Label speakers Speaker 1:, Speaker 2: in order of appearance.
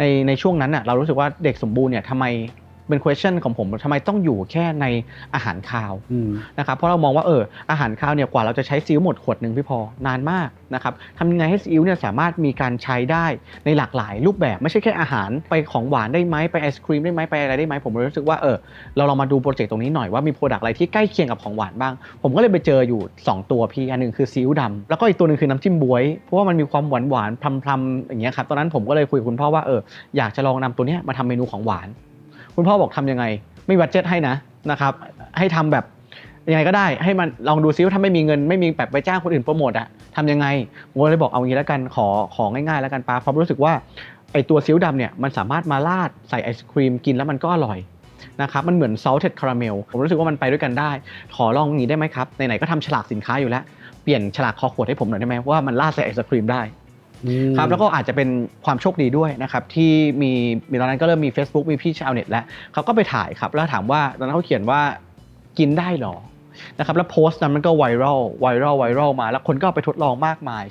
Speaker 1: ในในช่วงนั้นน่ะเรารู้สึกว่าเด็กสมบูรณ์เนี่ยทำไม เป็น question ของผมทำไมต้องอยู่แค่ในอาหารคาว
Speaker 2: อืม
Speaker 1: นะครับเพราะเรามองว่าเอออาหารคาวเนี่ยกว่าเราจะใช้ซีอิ๊วหมดขวดหนึ่งพี่พอนานมากนะครับทำยังไงให้ซีอิ๊วเนี่ยสามารถมีการใช้ได้ในหลากหลายรูปแบบไม่ใช่แค่อาหารไปของหวานได้ไหมไปไอศครีมได้ไหมไปอะไรได้ไหมผมรู้สึกว่าเออเราลองมาดูโปรเจกต์ตรงนี้หน่อยว่ามีโปรดักต์อะไรที่ใกล้เคียงกับของหวานบ้าง ผมก็เลยไปเจออยู่ 2 ตัวพี่อันหนึ่งคือซีอิ๊วดำแล้วก็อีกตัวหนึ่งคือน้ำจิ้มบวย เพราะว่ามันมีความหวานหวานๆพรำๆอย่างเงี้ยครับตอนนั้นผมก็เลยคุยกับคุณพ่อว่าเอออยากจะลองนำตัวเนี้ยมาทำเมนูของหวาน คุณพ่อบอกทำยังไง ไม่บัดเจ็ตให้นะนะครับ ให้ทำแบบยังไงก็ได้ให้มันลองดูซิว่าถ้าไม่มีเงินไม่มีแบบไปจ้างคนอื่นโปรโมทอะทำยังไงผมเลยบอกเอางี้แล้วกันขอของง่ายๆ แล้วกันป้าเพราะรู้สึกว่าไอตัวซีอิ๊วดำเนี่ยมันสามารถมาราดใส่ไอศครีมกินแล้วมันก็อร่อยนะครับมันเหมือน salted caramel ผมรู้สึกว่ามันไปด้วยกันได้ ขอลองนี้ได้ไหมครับไหนๆก็ทำฉลากสินค้าอยู่แล้ว เปลี่ยนฉลากคอขวดให้ผมหน่อยได้ไหมว่ามันราดใส่ไอศครีมได้ ครับแล้วก็อาจจะเป็นความโชคดีด้วยนะครับที่มีมีตอนนั้นก็เริ่มมี Facebook มีพี่ชาวเน็ตแล้วเขาก็ไปถ่ายครับแล้วถามว่าตอนนั้นเขาเขียนว่ากินได้หรอนะครับแล้วโพสต์นั้นมันก็ไวรัลไวรัลไวรัลมา แล้วคนก็ไปทดลองมากมาย